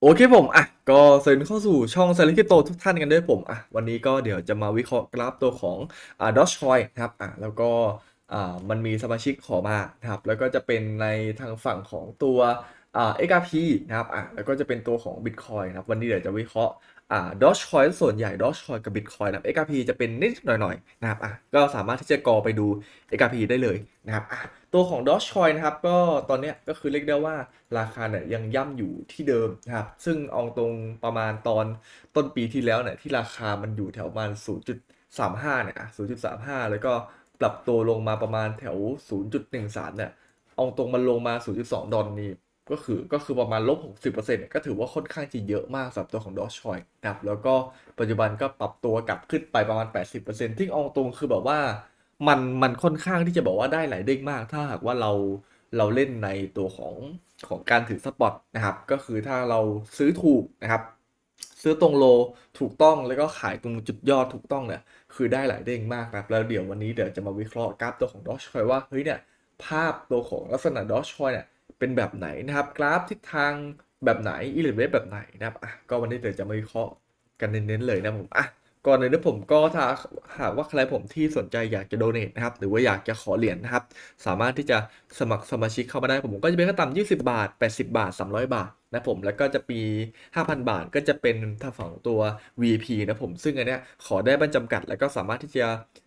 โอเคผมอะก็สวัสดีเข้าสู่ช่องเซเลคิโตทุกท่านกันด้วยผมอะวันนี้ก็เดี๋ยวจะมาวิเคราะห์กราฟตัวของอ่าดอชคอยนะครับอะแล้วก็อ่ามันมีสมาชิกขอมานะครับแล้วก็จะเป็นในทางฝั่งของตัวอ่า XRP นะครับอะแล้วก็จะเป็นตัวของ Bitcoin นะครับวันนี้เดี๋ยวจะวิเคราะห์ อ่าดอชคอยส่วนใหญ่ดอชคอยกับ Bitcoin นะครับ XRP จะเป็นนิดหน่อยๆนะครับอะก็สามารถที่จะกอไปดู XRP ได้เลยนะครับอะตัวของ Dogecoin นะครับก็ตอนเนี้ยก็คือเรียกได้ว่าราคาเนี่ยยังย่ำอยู่ที่เดิมนะครับซึ่งเอาตรงประมาณตอนต้นปีที่แล้วเนี่ยที่ราคามันอยู่แถวประมาณ 0.35เนี่ย0.35 แล้วก็ปรับตัวลงมาประมาณแถว 0.13เนี่ยเอาตรงมันลงมา 0.2 ดอลนี่ ก็คือก็คือประมาณลบ 60%เนี่ยก็ถือว่าค่อนข้างจะเยอะมากสำหรับตัวของ Dogecoin นะครับแล้วก็ปัจจุบันก็ปรับตัวกลับขึ้นไปประมาณ 80%ที่เอาตรงคือแบบว่ามันมันค่อนข้างที่จะบอกว่าได้หลายเด้งมาก ถ้าหากว่าเราเราเล่นในตัวของของการถือสปอตนะครับ ก็คือถ้าเราซื้อถูกนะครับ ซื้อตรงโลถูกต้องแล้วก็ขายตรงจุดยอดถูกต้องเนี่ยคือได้หลายเด้งมากนะครับแล้วเดี๋ยววันนี้เดี๋ยวจะมาวิเคราะห์กราฟตัวของดอชคอยว่าเฮ้ยเนี่ยภาพตัวของลักษณะดอชคอยเนี่ย เป็นแบบไหนนะครับ กราฟทิศทางแบบไหนอิเลเวฟแบบไหนนะครับก็วันนี้เดี๋ยวจะมาวิเคราะห์กันเน้นๆเลยนะผมอะ ก่อนอื่นนะผมก็ถ้าหากว่าใครผมที่สนใจอยากจะโดเน a นะครับ หรือว่าอยากจะขอเหรียญนะครับ สามารถที่จะสมัครสมาชิกเข้ามาได้ ผมก็จะเป็นขั้นต่ำ20 บาท 80 บาท 300 บาทนะผมแล้วก็จะปี 5,000 บาทก็จะเป็นทางฝั่งตัว V.P. นะผมซึ่งอันเนี้ยขอได้บรรจำกัด แล้วก็สามารถที่จะ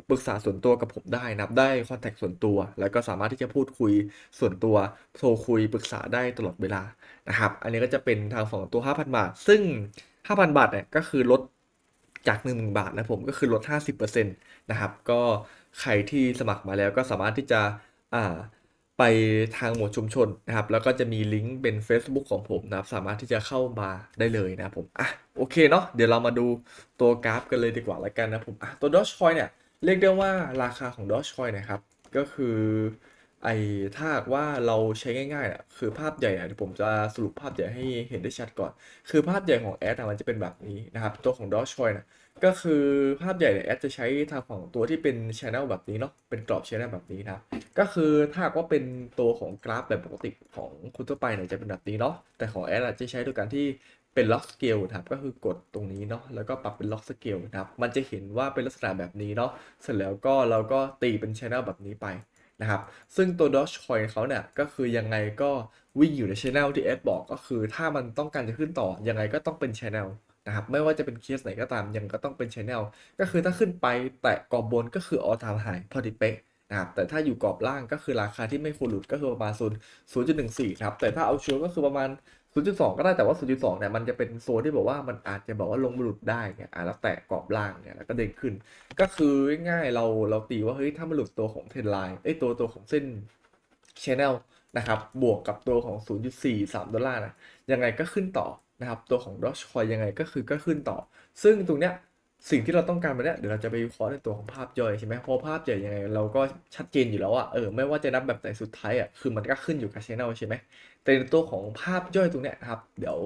ปรึกษาส่วนตัวกับผมได้นับได้คอนแทคส่วนตัว แล้วก็สามารถที่จะพูดคุยส่วนตัวโทรคุยปรึกษาได้ตลอดเวลานะครับ อันนี้ก็จะเป็นทางฝั่งตัว 5,000 บาท ซึ่ง 5,000 บาทเนี่ยก็คือลด จาก1 0,000 บาทนะผมก็คือลด 50%นะครับ ก็ใครที่สมัครมาแล้วก็สามารถที่จะอ่าไปทางหมวดชุมชนนะครับ แล้วก็จะมีลิงก์เป็น Facebook ของผมนะครับ สามารถที่จะเข้ามาได้เลยนะครับผมอะโอเคเนาะเดี๋ยวเรามาดูตัวกราฟกันเลยดีกว่าล้วกันนะผมอะตัว Dogecoin เนี่ยเรียกได้ว่าราคาของ Dogecoin นะครับ ก็คือ ไอ้ถ้าหากว่าเราใช้ง่ายๆอะคือภาพใหญ่อะเดี๋ยวผมจะสรุปภาพใหญ่ให้เห็นได้ชัดก่อน คือภาพใหญ่ของแอดอะมันจะเป็นแบบนี้นะครับ ตัวของ Dogecoin นะก็คือภาพใหญ่เนี่ยแอดจะใช้ทางของตัวที่เป็น Channel แบบนี้เนาะเป็นกรอบ Channel แบบนี้นะครับก็คือถ้าหากว่าเป็นตัวของกราฟแบบปกติของคุณทั่วไปเนี่ยจะเป็นแบบนี้เนาะแต่ของแอดจะใช้โดยการที่เป็น Lock Scale นะครับก็คือกดตรงนี้เนาะแล้วก็ปรับเป็น Lock Scale นะครับมันจะเห็นว่าเป็นลักษณะแบบนี้เนาะเสร็จแล้วก็เราก็ตีเป็น Channel แบบนี้ไป นะครับ ซึ่งตัว Dogecoin เขาเนี่ยก็คือยังไงก็วิ่งอยู่ใน Channel ที่เอสบอกก็คือถ้ามันต้องการจะขึ้นต่อ ยังไงก็ต้องเป็น Channel นะครับไม่ว่าจะเป็นเคสไหนก็ตามยังก็ต้องเป็น Channel ก็คือถ้าขึ้นไปแตะกรอบบนก็คือออทามไฮพอดีเป๊ะนะครับแต่ถ้าอยู่กรอบล่างก็คือราคาที่ไม่ควรหลุดก็คือประมาณโซน0.14ครับแต่ถ้าเอาชัวร์ก็คือประมาณ 0.2 ก็ได้แต่ว่า 0.2 เนี่ยมันจะเป็นโซนที่บอกว่ามันอาจจะบอกว่าลงมาหลุดได้เนี่ยอะแล้วแตะกรอบล่างเนี่ยแล้วก็เด้งขึ้น ก็คือง่ายๆเราเราตีว่าเฮ้ยถ้ามันหลุดตัวของเทนไลน์เอ้ยตัวตัวของเส้น Channel นะครับบวกกับตัวของ 0.43 ดอลลาร์นะยังไงก็ขึ้นต่อนะครับตัวของดอชคอยยังไงก็คือก็ขึ้นต่อ ซึ่งตรงเนี้ย สิ่งที่เราต้องการมาเนี่ยเดี๋ยวเราจะไปวิเคราะห์ในตัวของภาพย่อยใช่ไหมเพราะภาพใหญ่ยังไงเราก็ชัดเจนอยู่แล้วอะเออไม่ว่าจะนับแบบไหนสุดท้ายอะคือมันก็ขึ้นอยู่กับ Channel ใช่ไหมแต่ในตัวของภาพย่อยตรงเนี้ยครับเดี๋ยว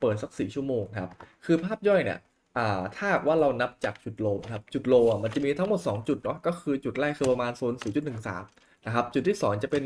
เปิดสักสี่ชั่วโมงครับคือภาพย่อยเนี่ยอ่าถ้าว่าเรานับจากจุดโลนะครับจุดโลอะมันจะมีทั้งหมด 2 จุดเนาะก็คือจุดแรกคือประมาณโซน 0.13 นะครับจุดที่ 2 จะเป็น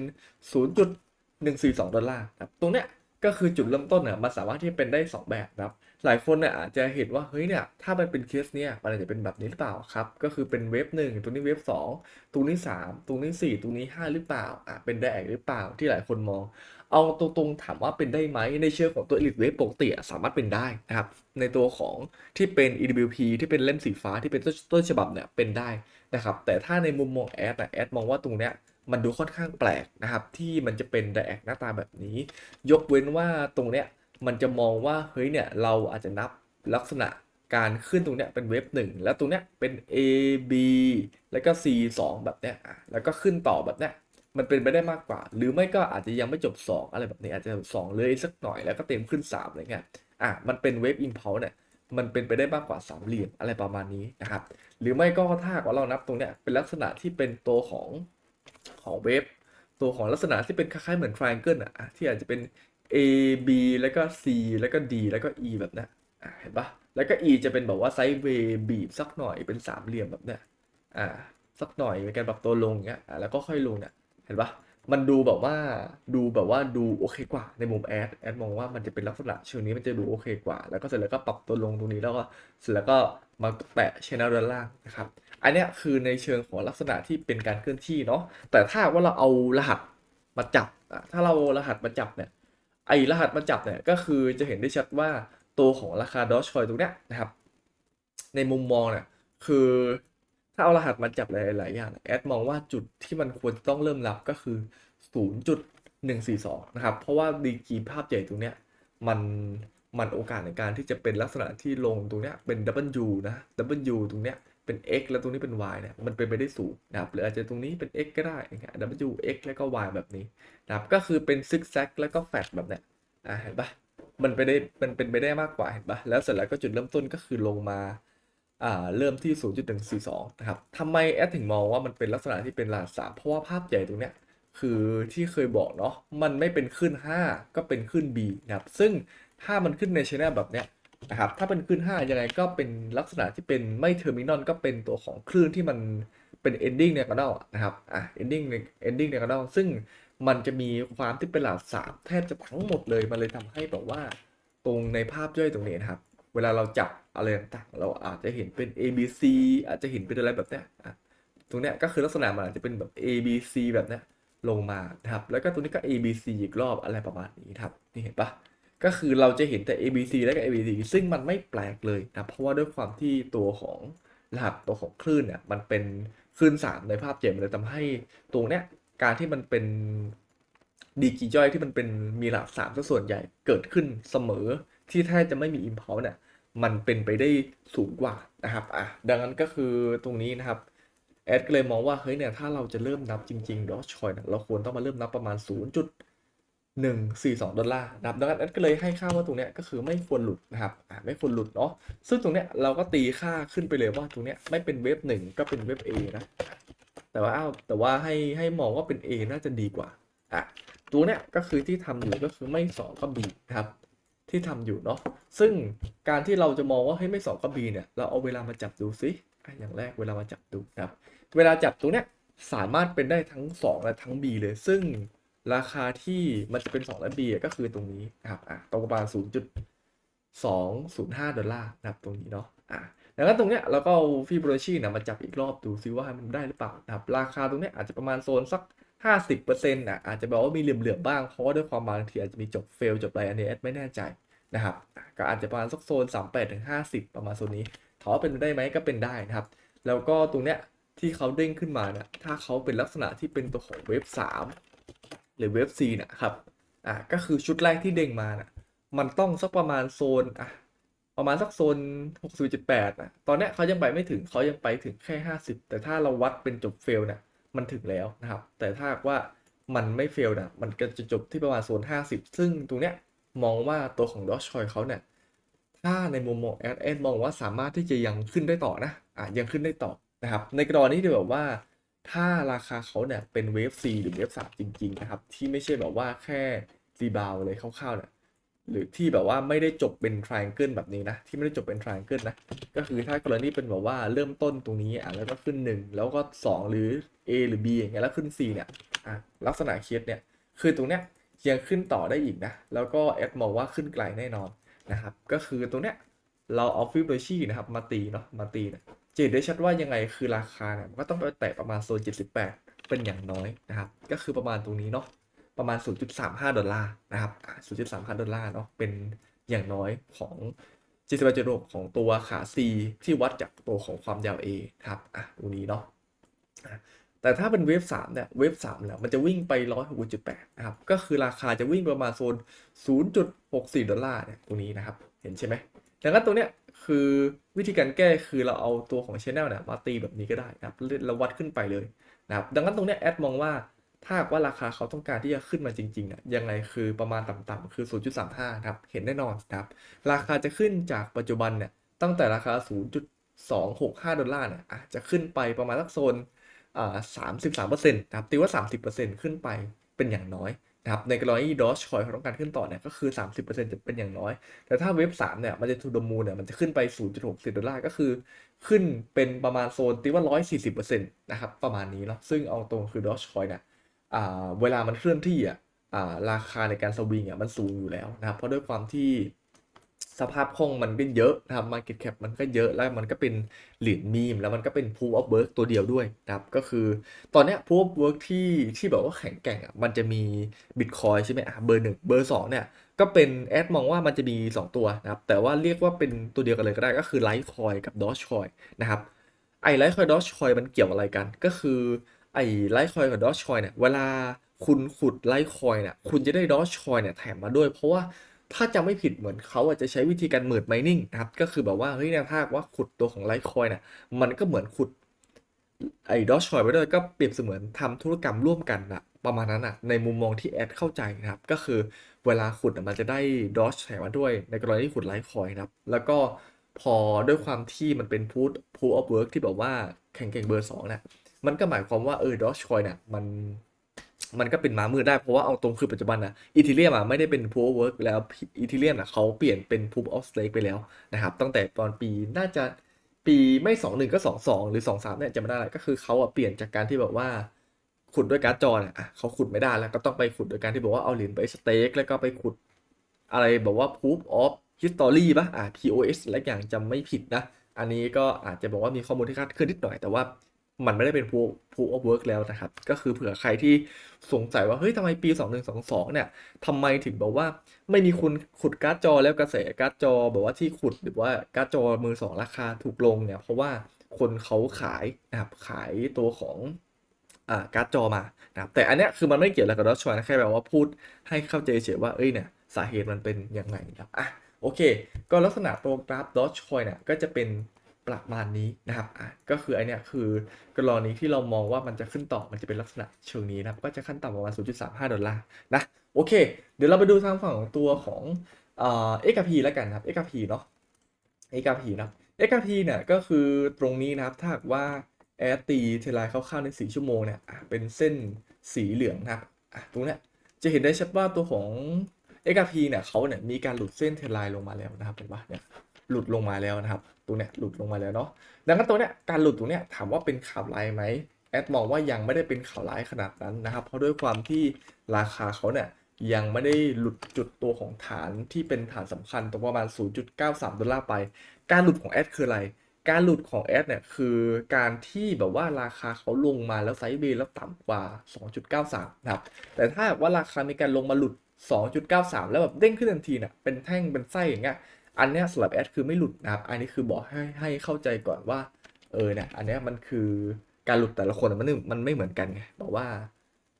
0.142 ดอลลาร์ครับตรงเนี้ยก็คือจุดเริ่มต้นเนี่ยมันสามารถที่จะเป็นได้ 2 แบบนะครับ หลายคนเนี่ยอาจจะเห็นว่าเฮ้ยเนี่ยถ้ามันเป็นเคสเนี่ยมันอาจจะเป็นแบบนี้หรือเปล่าครับ ก็คือเป็นเวฟหนึ่งตรงนี้เวฟสองตรงนี้สามตรงนี้สี่ตรงนี้ห้าหรือเปล่าอะเป็นไดแอกหรือเปล่าที่หลายคนมอง เอาตรงๆถามว่าเป็นได้ไหมในเชิงของตัว Elite Wave ปกติสามารถเป็นได้นะครับในตัวของที่เป็น EWP ที่เป็นเล่มสีฟ้าที่เป็นต้นฉบับเนี่ยเป็นได้นะครับแต่ถ้าในมุมมองแอดอะแอดมองว่าตรงเนี้ยมันดูค่อนข้างแปลกนะครับที่มันจะเป็นไดแอกหน้าตาแบบนี้ ยกเว้นว่าตรงเนี้ย มันจะมองว่าเฮ้ยเนี่ยเราอาจจะนับลักษณะการขึ้นตรงเนี้ยเป็นเวฟหนึ่งแล้วตรงเนี้ยเป็น A B แล้วก็ C 2 แบบเนี้ยแล้วก็ขึ้นต่อแบบเนี้ยมันเป็นไปได้มากกว่า หรือไม่ก็อาจจะยังไม่จบ 2 อะไรแบบนี้อาจจะสองเลยสักหน่อยแล้วก็เต็มขึ้น3อะไรเงี้ยอะมันเป็นเวฟอิมพ l ลเนี่ยมันเป็นไปได้มากกว่า3เหลี่ยมอะไรประมาณนี้นะครับหรือไม่ก็ถ้าว่าเรานับตรงเนี้ยเป็นลักษณะที่เป็นตัวของของเวฟตัวของลักษณะที่เป็นคล้ายๆเหมือน triangle อะอะที่อาจจะเป็น A B แล้วก็ C แล้วก็ D แล้วก็ E แบบเนี้ยอะเห็นปะแล้วก็ E จะเป็นแบบว่าไซด์เวย์บีบสักหน่อยเป็นสามเหลี่ยมแบบเนี้ยอ่าสักหน่อยเป็นการปรับตัวลงเงี้ยอะแล้วก็ค่อยลงเนี่ยเห็นปะมันดูแบบว่าดูแบบว่าดูโอเคกว่าในมุมแอดแอดมองว่ามันจะเป็นลักษณะเชิงนี้มันจะดูโอเคกว่า แล้วก็เสร็จแล้วก็ปรับตัวลงตรงนี้แล้วก็เสร็จแล้วก็มาแปะชแนลด้านล่างนะครับอันเนี้ยคือในเชิงของลักษณะที่เป็นการเคลื่อนที่เนาะแต่ถ้าว่าเราเอารหัสมาจับถ้าเรารหัสมาจับเนี่ย ไอรหัสมาจับเนี่ยก็คือจะเห็นได้ชัดว่าตัวของราคาดอชคอยตรงเนี้ยนะครับ ในมุมมองเนี่ยคือถ้าเอารหัสมาจับหลาย ๆ อย่างแอดมองว่าจุดที่มันควรต้องเริ่มรับก็คือ 0.142 นะครับ เพราะว่าดีกีภาพใหญ่ตรงเนี้ยมันมันโอกาสในการที่จะเป็นลักษณะที่ลงตรงเนี้ยเป็น W นะ W ตรงเนี้ย เป็น x แล้วตรงนี้เป็น y เนี่ยมันเป็นไปได้สูงนะครับหรืออาจจะตรงนี้เป็น x ก็ได้อย่างเงี้ย W x แล้วก็ y แบบนี้นะครับก็คือเป็นซิกแซกแล้วก็แฟดแบบเนี้ยอะเห็นปะมันไปได้มันเป็นไปได้มากกว่าเห็นปะแล้วเสร็จแล้วก็จุดเริ่มต้นก็คือลงมาอ่าเริ่มที่ 0.142 นะครับทำไมแอดถึงมองว่ามันเป็นลักษณะที่เป็นรหัสสามเพราะว่าภาพใหญ่ตรงเนี้ยคือที่เคยบอกเนาะมันไม่เป็นขึ้น 5 ก็เป็นขึ้น B นะครับซึ่งถ้ามันขึ้นในชแนลแบบเนี้ย นะครับถ้าเป็นขึ้น5 ยังไงก็เป็นลักษณะที่เป็นไม่เทอร์มินอลก็เป็นตัวของคลื่นที่มันเป็น ending ในกระดานะครับอะ ending ใน ending ในกระดาซึ่งมันจะมีความที่เป็นรหัสสามแทบจะทั้งหมดเลยมันเลยทำให้แบบว่าตรงในภาพย่อยตรงนี้นะครับ เวลาเราจับอะไรต่างๆเราอาจจะเห็นเป็น A B C อาจจะเห็นเป็นอะไรแบบเนี้ยตรงเนี้ยก็คือลักษณะมันอาจจะเป็นแบบ A B C แบบเนี้ยลงมานะครับแล้วก็ตรงนี้ก็ A B C อีกรอบอะไรประมาณนี้ครับนี่เห็นปะ ก็คือเราจะเห็นแต่ A B C และก็ A B C ซึ่งมันไม่แปลกเลยนะเพราะว่าด้วยความที่ตัวของรหัสตัวของคลื่นเนี่ยมันเป็นคลื่นสามในภาพเจมเลยทำให้ตรงเนี้ยการที่มันเป็นดีกีย่อยที่มันเป็นมีรหัสสามซะส่วนใหญ่เกิดขึ้นเสมอที่แทบจะไม่มี impulse เนี่ยมันเป็นไปได้สูงกว่านะครับอะดังนั้นก็คือตรงนี้นะครับแอดก็เลยมองว่าเฮ้ยเนี่ยถ้าเราจะเริ่มนับจริงๆดอชชอยเนี่ยเราควรต้องมาเริ่มนับประมาณ 0.142 ดอลลาร์นะครับดังนั้นแอดก็เลยให้ค่าว่าตรงเนี้ยก็คือไม่ควรหลุดนะครับอะไม่ควรหลุดเนาะซึ่งตรงเนี้ยเราก็ตีค่าขึ้นไปเลยว่าตรงเนี้ยไม่เป็นเว็บหนึ่งก็เป็นเว็บ A นะแต่ว่าอ้าวแต่ว่าให้ให้มองว่าเป็น A น่าจะดีกว่าอะตัวเนี้ยก็คือที่ทำอยู่ก็คือไม่สองก็ B นะครับที่ทำอยู่เนาะซึ่งการที่เราจะมองว่าให้ยไม่สองก็ B เนี่ยเราเอาเวลามาจับดูซิอย่างแรกเวลามาจับดูนะครับเวลาจับตรงเนี้ยสามารถเป็นได้ทั้ง 2 และทั้ง B เลยซึ่ง ราคาที่มันจะเป็น2และ B อะก็คือตรงนี้นะครับอะตรงประมาณ 0.205 ดอลลาร์นะครับตรงนี้เนาะอะดังนั้นตรงเนี้ยเราก็ฟิโบนัชชีนะมาจับอีกรอบดูซิว่ามันได้หรือเปล่านะครับราคาตรงเนี้ยอาจจะประมาณโซนสัก 50%อะอาจจะแบบว่ามีเหลื่อมๆบ้าง เพราะว่าด้วยความบางทีอาจจะมีจบเฟลจบอะไรอันนี้ไม่แน่ใจนะครับก็อาจจะประมาณสักโซน 38ถึง50 ประมาณโซนนี้ถามว่าเป็นไปได้ไหมก็เป็นได้นะครับ แล้วก็ตรงเนี้ยที่เขาเด้งขึ้นมาเนี่ยถ้าเขาเป็นลักษณะที่เป็นตัวของเว็บ3 หรือเว็บ C เนะครับอะก็คือชุดแรกที่เด้งมาน่ะมันต้องสักประมาณโซนอะประมาณสักโซน60.8อะตอนเนี้ยเขายังไปไม่ถึงเขายังไปถึงแค่ 50 แต่ถ้าเราวัดเป็นจบเฟลเนี่ยมันถึงแล้วนะครับ แต่ถ้าว่ามันไม่เฟลนะมันก็จะจบที่ประมาณโซน 50 ซึ่งตรงเนี้ยมองว่าตัวของดอชชอยเขาเนี่ยถ้าในมุมมองแอดแอดมองว่าสามารถที่จะยังขึ้นได้ต่อนะอะยังขึ้นได้ต่อนะครับ ในกรณีที่แบบว่า ถ้าราคาเขาเนี่ยเป็นเวฟ C หรือเวฟ3จริง ๆ นะครับ ที่ไม่ใช่แบบว่าแค่รีบาวเลยคร่าวๆเนี่ยหรือที่แบบว่าไม่ได้จบเป็น triangle แบบนี้นะ ที่ไม่ได้จบเป็น triangle นะ ก็คือถ้ากรณีเป็นแบบว่าเริ่มต้นตรงนี้อะแล้วก็ขึ้น 1 แล้วก็ 2 หรือ A หรือ B อย่างเงี้ยแล้วขึ้น C เนี่ยอะลักษณะเคสเนี่ย คือตรงเนี้ยยังขึ้นต่อได้อีกนะ แล้วก็แอดมองว่าขึ้นไกลแน่นอนนะครับ ก็คือตรงเนี้ยเราเอาฟิบโบชีนะครับมาตีเนาะมาตีเนี่ย จะเห็นได้ชัดว่ายังไงคือราคาเนี่ยมันก็ต้องไปแตะประมาณโซน 78 เป็นอย่างน้อยนะครับ ก็คือประมาณตรงนี้เนาะประมาณ 0.35 ดอลลาร์นะครับ 0.35 ดอลลาร์เนาะเป็นอย่างน้อยของจิตวิทยาของตัวขา C ที่วัดจากตัวของความยาว A ครับอะตรงนี้เนาะอะแต่ถ้าเป็นเวฟ3เนี่ยเวฟ3เนี่ยมันจะวิ่งไป106.8นะครับก็คือราคาจะวิ่งประมาณโซน 0.64 ดอลลาร์เนี่ยตรงนี้นะครับ เห็นใช่ไหมดังนั้นตรงเนี้ย คือวิธีการแก้คือเราเอาตัวของ Channel เนี่ยมาตีแบบนี้ก็ได้นะครับเราวัดขึ้นไปเลยนะครับดังนั้นตรงเนี้ยแอดมองว่าถ้าว่าราคาเขาต้องการที่จะขึ้นมาจริงๆเนี่ยยังไงคือประมาณต่ำๆคือ 0.35นะครับเห็นแน่นอนนะครับราคาจะขึ้นจากปัจจุบันเนี่ยตั้งแต่ราคา 0.265 ดอลลาร์เนี่ยอาจจะขึ้นไปประมาณสักโซนอ่า33%นะครับตีว่า 30%ขึ้นไปเป็นอย่างน้อย นะครับในกรณีดอชคอยเขาต้องการขึ้นต่อเนี่ยก็คือ 30%จะเป็นอย่างน้อย แต่ถ้าเว็บ3เนี่ยมันจะทูดมูเนี่ยมันจะขึ้นไป 0.60 ดอลลาร์ก็คือ ขึ้นเป็นประมาณโซนตีว่า 140%นะครับประมาณนี้เนาะซึ่งเอาตรงคือดอชคอยเนี่ยอ่าเวลามันเคลื่อนที่อะอ่าราคาในการสวิงอะมันสูงอยู่แล้วนะครับเพราะด้วยความที่ สภาพคล่องมันก็เยอะนะครับ Market Cap มันก็เยอะแล้วมันก็เป็นเหรียญมีม แล้วมันก็เป็น Proof of Work ตัวเดียวด้วยนะครับ ก็คือตอนนี้ย Proof of Work ที่ที่แบบว่าแข็งแกร่งอะมันจะมี Bitcoin ใช่ไหมอะเบอร์หนึ่งเบอร์สองเนี่ยก็เป็นแอดมองว่ามันจะมี 2 ตัวนะครับ แต่ว่าเรียกว่าเป็นตัวเดียวกันเลยก็ได้ก็คือ Litecoin กับ Dogecoin นะครับไอ้ Litecoin Dogecoin มันเกี่ยวอะไรกัน ก็คือไอ้ Litecoin กับ Dogecoin เนี่ยเวลาคุณขุด Litecoin เนี่ยคุณจะได้ Dogecoin เนี่ยแถมมาด้วยเพราะว่า ถ้าจำไม่ผิดเหมือนเขาอาจจะใช้วิธีการเมิร์ด mining นะครับ ก็คือแบบว่าเฮ้ยเนี่ยถ้าว่าขุดตัวของ Litecoin เนี่ยมันก็เหมือนขุดไอ้ Dogecoin ไปด้วยก็เปรียบเสมือนทำธุรกรรมร่วมกันอะประมาณนั้นอะในมุมมองที่แอดเข้าใจนะครับ ก็คือเวลาขุดมันจะได้ Doge แถมมาด้วย ในกรณีที่ขุด Litecoin นะครับ แล้วก็พอด้วยความที่มันเป็น Proof Proof of Work ที่แบบว่าแข่งเก่งเบอร์สองนี่ยมันก็หมายความว่าเออ Dogecoin เนี่ยมัน มันก็เป็นม้ามืดได้เพราะว่าเอาตรงคือปัจจุบันนะอีทีเรียมอะไม่ได้เป็น Proof of Work แล้วอีทีเรียมอะเขาเปลี่ยนเป็น Proof of Stake ไปแล้วนะครับตั้งแต่ตอนปีน่าจะปีไม่สองหนึ่งก็สองสองหรือสองสามเนี่ยจะไม่ได้ก็คือเขาอะเปลี่ยนจากการที่แบบว่าขุดด้วยการ์ดจอเนี่ยอะเขาขุดไม่ได้แล้วก็ต้องไปขุดโดยการที่บอกว่าเอาเหรียญไปสเต็กแล้วก็ไปขุดอะไรบอกว่า proof of history ป่ะอะ POS และอย่างจำไม่ผิดนะ อันนี้ก็อาจจะบอกว่ามีข้อมูลที่คลาดเคลื่อนนิดหน่อยแต่ว่า มันไม่ได้เป็น proof proof of work แล้วนะครับ ก็คือเผื่อใครที่สงสัยว่า เฮ้ยทำไมปี 2122 เนี่ยทำไมถึงบอกว่าไม่มีคุณขุดการ์ดจอแล้วกระแสการ์ดจอแบบว่าที่ขุดหรือว่าการ์ดจอมือสองราคาถูกลงเนี่ย เพราะว่าคนเขาขายนะครับขายตัวของอการ์ดจอมานะครับแต่อันเนี้ยคือมันไม่เกี่ยวอะไรกับดอ g ชอยนะแค่แบบว่าพูดให้เข้าใจเฉยว่าเอ้ยเนี่ยสาเหตุมันเป็นยังไงนะครับอะโอเค ก็ลักษณะตัวกราฟดอ g ชอยเนี่ยก็จะเป็น ประมาณนี้นะครับอะก็คือไอเนี้ยคือกรณีที่เรามองว่ามันจะขึ้นต่อมันจะเป็นลักษณะเชิงนี้นะครับก็จะขั้นต่ำประมาณ 0.35 ดอลลาร์นะโอเค เดี๋ยวเราไปดูทางฝั่งของตัวของเอ่อ XRP แล้วกันครับ XRP เนาะ XRP นะครับ XRP เนี่ยก็คือตรงนี้นะครับถ้าหากว่าแอดตีเทไลน์คร่าวๆใน 4 ชั่วโมงเนี่ยเป็นเส้นสีเหลืองนะครับตรงเนี้ยจะเห็นได้ชัดว่าตัวของ XRP เนี่ยเขาเนี่ยมีการหลุดเส้นเทไลน์ลงมาแล้วนะครับเห็นปะเนี่ยหลุดลงมาแล้วนะครับ ตรงเนี้ยหลุดลงมาแล้วเนาะดังนั้นตัวเนี้ยการหลุดตรงเนี้ยถามว่าเป็นข่าวร้ายไหมแอดมองว่ายังไม่ได้เป็นข่าวร้ายขนาดนั้นนะครับเพราะด้วยความที่ราคาเขาเนี่ยยังไม่ได้หลุดจุดตัวของฐานที่เป็นฐานสำคัญตรงประมาณ 0.93 ดอลลาร์ไป การหลุดของแอดคืออะไร การหลุดของแอดเนี่ยคือการที่แบบว่าราคาเขาลงมาแล้วไซด์เวย์แล้วต่ำกว่า 2.93 นะครับ แต่ถ้าว่าราคามีการลงมาหลุด 2.93 แล้วแบบเด้งขึ้นทันทีเนี่ยเป็นแท่งเป็นไส้อย่างเงี้ย อันเนี้ยสำหรับแอดคือไม่หลุดนะครับ อันนี้คือบอกให้ให้เข้าใจก่อนว่า เออเนี่ยอันเนี้ยมันคือการหลุดแต่ละคนมันมันไม่เหมือนกันไงบอกว่า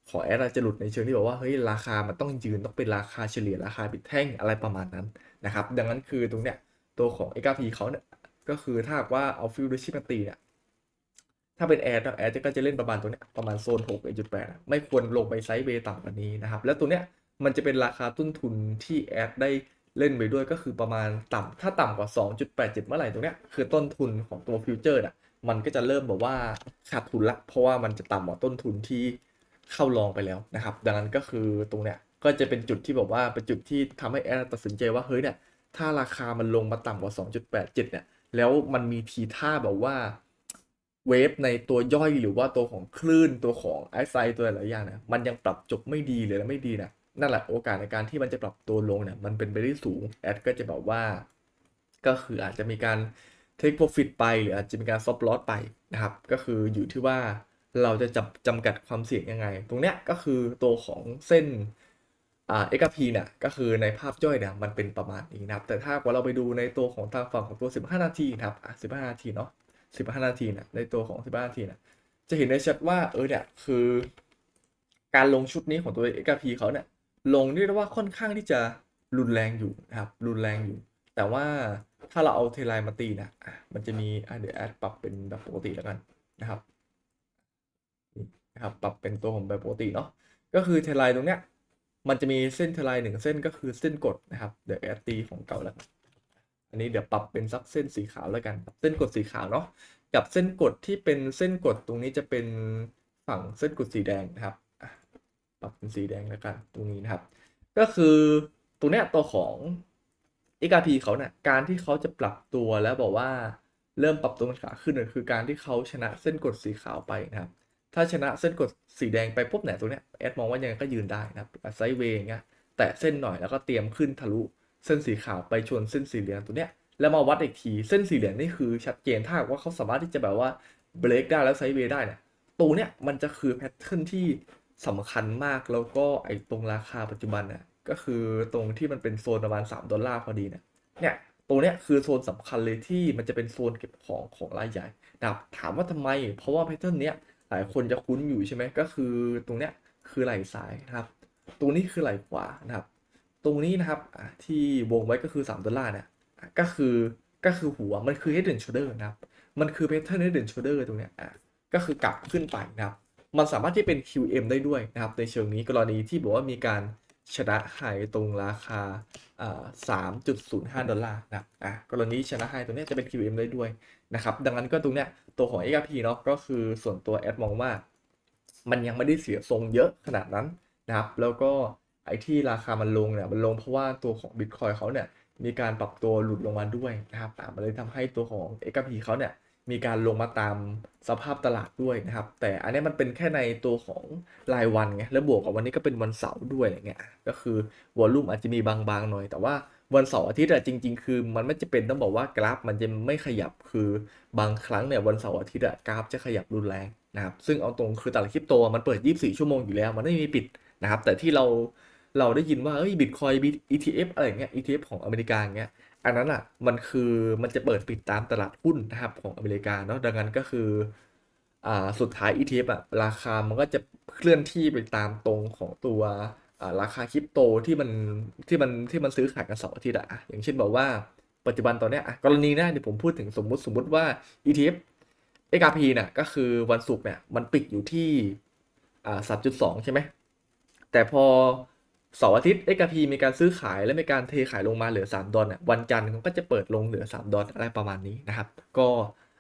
ขอแอดจะหลุดในเชิงที่บอกว่าเฮ้ยราคามันต้องยืนต้องเป็นราคาเฉลี่ยราคาปิดแท่งอะไรประมาณนั้นนะครับ ดังนั้นคือตรงเนี้ยตัวของ XRP เขาเนี่ยก็คือถ้าว่าเอาฟิลดูชิมาตีเนี่ยถ้าเป็นแอดแอดก็จะเล่นประมาณตัวเนี้ยประมาณโซน6 1.8ไม่ควรลงไปไซด์เวย์ต่ำกว่านี้นะครับ แล้วตัวเนี้ยมันจะเป็นราคาต้นทุนที่แอดได้ เล่นไปด้วยก็คือประมาณต่ำถ้าต่ำกว่า 2.87 เมื่อไหร่ตรงเนี้ยคือต้นทุนของตัวฟิวเจอร์น่ะมันก็จะเริ่มแบบว่าขาดทุนละ เพราะว่ามันจะต่ำกว่าต้นทุนที่เข้าลองไปแล้วนะครับ ดังนั้นก็คือตรงเนี้ยก็จะเป็นจุดที่แบบว่าเป็นจุดที่ทำให้แอดตัดสินใจว่าเฮ้ยเนี่ยถ้าราคามันลงมาต่ำกว่า 2.87 เนี่ยแล้วมันมีทีท่าแบบว่าเวฟในตัวย่อยหรือว่าตัวของคลื่นตัวของไอไซตัวหลายอย่างนี่ยมันยังปรับจบไม่ดีเลยและไม่ดีนะ นั่นแหละโอกาสในการที่มันจะปรับตัวลงเนี่ยมันเป็นไปได้สูงแอดก็จะแบบว่า ก็คืออาจจะมีการ take profit ไปหรืออาจจะมีการ stop loss ไปนะครับ ก็คืออยู่ที่ว่าเราจะจับจำกัดความเสี่ยงยังไง ตรงเนี้ยก็คือตัวของเส้นอ่า XRP เนี่ยก็คือในภาพย่อยเนี่ยมันเป็นประมาณนี้นะครับ แต่ถ้าว่าเราไปดูในตัวของทางฝั่งของตัว 15 นาทีนะครับอะ15 นาทีเนาะ15 นาทีเนี่ยในตัวของ 15 นาทีเนี่ยจะเห็นได้ชัดว่าเออเนี่ยคือ การลงชุดนี้ของตัว XRP เขาเนี่ย ลงเรียกได้ว่าค่อนข้างที่จะรุนแรงอยู่นะครับ รุนแรงอยู่ แต่ว่าถ้าเราเอาเทไลน์มาตีนะมันจะมีเดี๋ยวแอดปรับเป็นแบบปกติแล้วกันนะครับนี่นะครับปรับเป็นตัวของแบบปกติเนาะก็คือเทไลน์ตรงเนี้ยมันจะมีเส้นเทไลน์หนึ่งเส้นก็คือเส้นกดนะครับ เดี๋ยวแอดตีของเก่าแล้วอันนี้เดี๋ยวปรับเป็นสักเส้นสีขาวแล้วกัน เส้นกดสีขาวเนาะกับเส้นกดที่เป็นเส้นกดตรงนี้จะเป็นฝั่งเส้นกดสีแดงนะครับ ปรับเป็นสีแดงแล้วกันตรงนี้นะครับ ก็คือตรงเนี้ยตัวของ XRP เขาเนี่ยการที่เขาจะปรับตัวแล้วบอกว่าเริ่มปรับตัวขาขึ้นเนี่ยคือการที่เขาชนะเส้นกดสีขาวไปนะครับ ถ้าชนะเส้นกดสีแดงไปปุ๊บเนี่ยตรงเนี้ยแอดมองว่ายังไงก็ยืนได้นะครับไซด์เวย์อย่างเงี้ยแตะเส้นหน่อยแล้วก็เตรียมขึ้นทะลุเส้นสีขาวไปชนเส้นสีเหลืองตัวเนี้ยแล้วมาวัดอีกทีเส้นสีเหลืองนี่คือชัดเจนถ้าว่าเขาสามารถที่จะแบบว่าเบรกได้แล้วไซด์เวย์ได้เนี่ยตัวเนี้ยมันจะคือแพทเทิร์นที่ สำคัญมากแล้วก็ไอ้ตรงราคาปัจจุบันเนี่ยก็คือตรงที่มันเป็นโซนประมาณ 3 ดอลลาร์พอดีเนี่ยเนี่ยตัวเนี้ยคือโซนสำคัญเลยที่มันจะเป็นโซนเก็บของของรายใหญ่นะครับถามว่าทำไม เพราะว่าแพทเทิร์นเนี้ยหลายคนจะคุ้นอยู่ใช่ไหมก็คือตรงเนี้ยคือไหล่ซ้ายนะครับ ตรงนี้คือไหล่ขวานะครับ ตรงนี้นะครับที่วงไว้ก็คือ 3 ดอลลาร์เนี่ยก็คือก็คือหัวมันคือ head and shoulder นะครับ มันคือ pattern head and shoulder ตรงเนี้ยอะก็คือกลับขึ้นไปนะครับ มันสามารถที่เป็น QM ได้ด้วยนะครับในเชิงนี้กรณีที่บอกว่ามีการชนะไฮตรงราคา 3.05 ดอลลาร์นะครับอะกรณีชนะไฮตรงเนี้ยจะเป็น QM ได้ด้วยนะครับ ดังนั้นก็ตรงเนี้ยตัวของ XRP เนาะก็คือส่วนตัวแอดมองว่า มันยังไม่ได้เสียทรงเยอะขนาดนั้นนะครับ แล้วก็ไอ้ที่ราคามันลงเนี่ยมันลงเพราะว่าตัวของ Bitcoin เขาเนี่ยมีการปรับตัวหลุดลงมาด้วยนะครับมันเลยทำให้ตัวของ XRP เขาเนี่ย มีการลงมาตามสภาพตลาดด้วยนะครับ แต่อันนี้มันเป็นแค่ในตัวของรายวันไงแล้วบวกกับวันนี้ก็เป็นวันเสาร์ด้วยอะไรเงี้ยก็คือวอลลุ่มอาจจะมีบางๆหน่อย แต่ว่าวันเสาร์อาทิตย์อะจริง ๆ คือมันไม่จะเป็นต้องบอกว่ากราฟ มันจะไม่ขยับคือบางครั้งเนี่ยวันเสาร์อาทิตย์อะกราฟจะขยับรุนแรงนะครับซึ่งเอาตรงคือตลาดคริปโตมันเปิด 24 ชั่วโมงอยู่แล้ว มันไม่มีปิดนะครับแต่ที่เราเราได้ยินว่าเอ้ยบิตคอย ETF อะไรอย่างเงี้ย ETF ของอเมริกาอย่างเงี้ย อันนั้นอะมันคือมันจะเปิดปิดตามตลาดหุ้นนะครับของอเมริกาเนาะดังนั้นก็คืออ่าสุดท้าย ETF อะราคามันก็จะเคลื่อนที่ไปตามตรงของตัวอ่าราคาคริปโตที่มันที่มันที่มันซื้อขายกันเสาร์อาทิตย์อะอย่างเช่นบอกว่าปัจจุบันตอนเนี้ยกรณีหน้าเดี๋ยวผมพูดถึงสมมุติสมมุติว่า ETF XRP นี่ยก็คือวันศุกร์เนี่ยมันปิดอยู่ที่อ่า3.2ใช่ไหมแต่พอ เสาร์อาทิตย์ XRP มีการซื้อขายและมีการเทขายลงมาเหลือ 3 ดอลเนี่ยวันจันทร์ก็จะเปิดลงเหลือ 3 ดอลอะไรประมาณนี้นะครับ ก็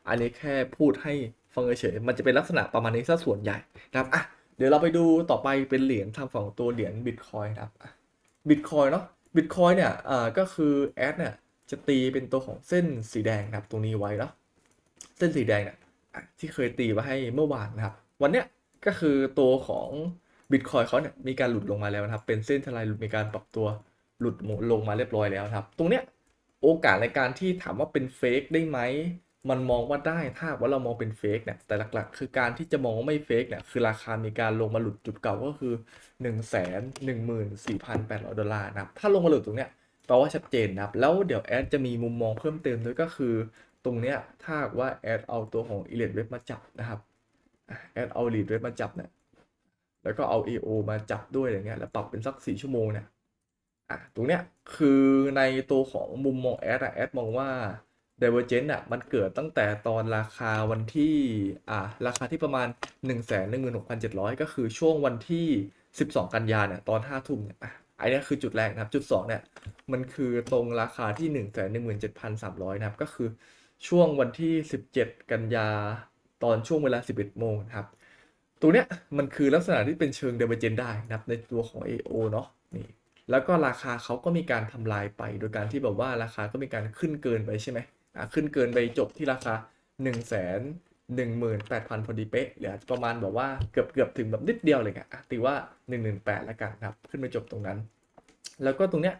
อันนี้แค่พูดให้ฟังเฉยมันจะเป็นลักษณะประมาณนี้ซะส่วนใหญ่นะครับอะเดี๋ยวเราไปดูต่อไปเป็นเหรียญทางฝั่งตัวเหรียญบิตคอยนะครับบิตคอยเนาะบิตคอยเนี่ยอ่าก็คือแอดเนี่ยจะตีเป็นตัวของเส้นสีแดงนะครับตรงนี้ไว้เนาะเส้นสีแดงเนี่ยที่เคยตีไว้ให้เมื่อวานนะครับ วันเนี้ยก็คือตัวของ บิตคอยเขาเนี่ยมีการหลุดลงมาแล้วนะครับ เป็นเส้นทลายหลุดมีการปรับตัวหลุดลงมาเรียบร้อยแล้วครับ ตรงเนี้ยโอกาสในการที่ถามว่าเป็นเฟกได้ไหมมันมองว่าได้ถ้าว่าเรามองเป็นเฟกเนี่ยแต่หลักๆ คือการที่จะมองว่าไม่เฟกเนี่ยคือราคามีการลงมาหลุดจุดเก่าก็คือ1นึ่งแสนหนึ่งหมื่นสี่พันแปดร้อยดอลลาร์นะครับถ้าลงมาหลุดตรงเนี้ยแปลว่าชัดเจนนะครับแล้วเดี๋ยวแอดจะมีมุมมองเพิ่มเติมด้วยก็คือ ตรงเนี้ยถ้าว่าแอดเอาตัวของ e l i t e Web มาจับนะครับแอดเอา e l i t e Web มาจับเนี่ย แล้วก็เอา AO มาจับด้วยอะไรเงี้ยแล้วปรับเป็นสักสี่ชั่วโมงเนี่ยอะตรงเนี้ยคือในตัวของมุมมองแอดอะแอดมองว่า Divergence อะมันเกิดตั้งแต่ตอนราคาวันที่อะราคาที่ประมาณ 1 1 6 7 0 0 ก็คือช่วงวันที่ 12 กันยาเนี่ยตอน5ทุ่มเนี่ยอะอันนี้คือจุดแรกนะครับจุด 2 เนี่ย มันคือตรงราคาที่ 1 1 7 3 0 0 นะครับ ก็คือช่วงวันที่ 17 กันยาตอนช่วงเวลา 11 โมงนะครับ ตัวเนี้ยมันคือลักษณะที่เป็นเชิงเดเวอร์เจนได้นะครับในตัวของ AO เนาะนี่แล้วก็ราคาเขาก็มีการทำลายไป โดยการที่แบบว่าราคาก็มีการขึ้นเกินไปใช่ไหมอะขึ้นเกินไปจบที่ราคา1 1 1 8 0 0 0 พอดีเป๊ะหรืออาจจะประมาณแบบว่าเกือบเกือบถึงแบบนิดเดียวเลยอะตีว่า 118แล้วกันครับ ขึ้นไปจบตรงนั้น แล้วก็ตรงเนี้ย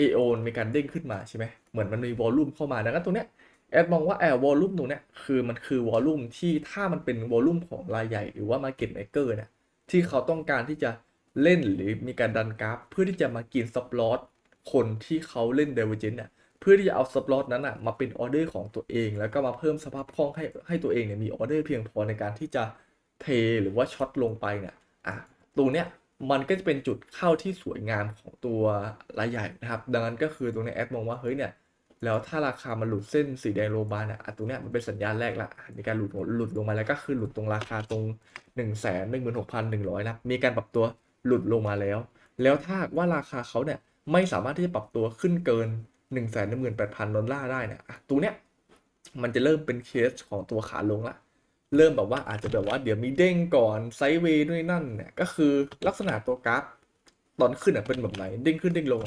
AO มีการเด้งขึ้นมาใช่ไหมเหมือนมันมีวอลลุ่มเข้ามาดังนั้นตรงเนี้ย แอดมองว่าแอร์วอลลุ่มตรงเนี้ยคือมันคือวอลลุ่มที่ถ้ามันเป็นวอลลุ่มของรายใหญ่หรือว่า Market Maker เนี่ยที่เขาต้องการที่จะเล่นหรือมีการดันกราฟ เพื่อที่จะมากินซับลอสคนที่เขาเล่น Divergence เนี่ยเพื่อที่จะเอาซับลอสนั้นอะมาเป็นออเดอร์ของตัวเอง แล้วก็มาเพิ่มสภาพคล่องให้ให้ตัวเองเนี่ยมีออเดอร์เพียงพอในการที่จะเทหรือว่าช็อตลงไปเนี่ยอะตรงเนี้ยมันก็จะเป็นจุดเข้าที่สวยงามของตัวรายใหญ่นะครับ ดังนั้นก็คือตรงนี้แอดมองว่าเฮ้ยเนี่ย แล้วถ้าราคามันหลุดเส้นสีแดงโลบาเนี่ยอะตรงเนี้ยมันเป็นสัญญาณแรกละมีการหลุดหลุดลงมาแล้วก็คือหลุดตรงราคาตรง1นึ่งแสนหนึ่งหมื่นหกพันหนึ่งร้อยนะมีการปรับตัวหลุดลงมาแล้ว แล้วถ้าว่าราคาเขาเนี่ยไม่สามารถที่จะปรับตัวขึ้นเกิน1นึ่งแสนหนึ่งหมื่นแปดพันดอลลาร์ได้เนี่ยอะตรงเนี้ยมันจะเริ่มเป็นเคสของตัวขาลงละเริ่มแบบว่าอาจจะแบบว่าเดี๋ยวมีเด้งก่อนไซด์เวย์ด้วยนั่นเนี่ยก็คือลักษณะตัวกราฟตอนขึ้นอะเป็นแบบไหนเด้งขึ้นเด้งลง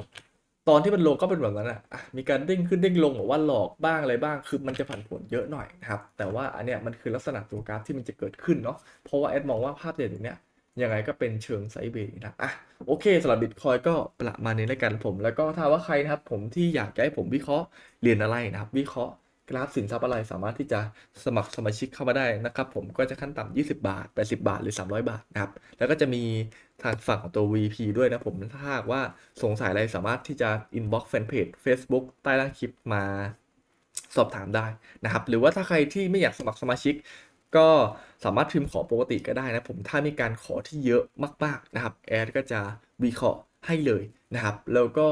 ตอนที่มันลงก็เป็นแบบนั้นอะมีการเด้งขึ้นเด้งลงบอกว่าหลอกบ้างอะไรบ้าง คือมันจะผันผวนเยอะหน่อยนะครับ แต่ว่าอันเนี้ยมันคือลักษณะตัวกราฟที่มันจะเกิดขึ้นเนาะ เพราะว่าแอดมองว่าภาพเด่นอย่างเนี้ยยังไงก็เป็นเชิงไซด์เวย์นะอะโอเคสำหรับบิตคอยก็ประมาณนี้แล้วกันผม แล้วก็ถ้าว่าใครนะครับผมที่อยากจะให้ผมวิเคราะห์เรียนอะไรนะครับ วิเคราะห์ กราฟสินทรัพย์อะไรสามารถที่จะสมัครสมาชิกเข้ามาได้นะครับ ผมก็จะขั้นต่ำ20 บาท 80 บาท หรือ 300 บาทนะครับ แล้วก็จะมีทางฝั่งของตัว VP ด้วยนะผมถ้าหากว่าสงสัยอะไรสามารถที่จะ inbox fanpage Facebook ใต้ล่างคลิปมาสอบถามได้นะครับ หรือว่าถ้าใครที่ไม่อยากสมัครสมาชิกก็สามารถพิมพ์ขอปกติก็ได้นะผมถ้ามีการขอที่เยอะมากๆนะครับแอดก็จะวิเคราะห์ให้เลยนะครับ แล้วก็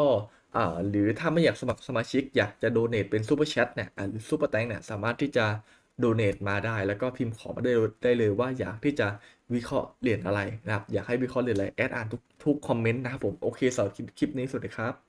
อ่าหรือถ้าไม่อยากสมัครสมาชิก อยากจะโดเน a t เป็นซูเปอร์แชทเนี่ยหรือซูเปอร์แตงเนี่ยสามารถที่จะโดเน a t มาได้ แล้วก็พิมพ์ขอมาได้ได้เลยว่าอยากที่จะวิเคราะห์เหรียญอะไรนะครับ อยากให้วิเคราะห์เหรียญอะไรแอดอ่านทุกทุกคอมเมนต์นะครับผม โอเคสำหรับคลิปคลิปนี้สวัสดีครับ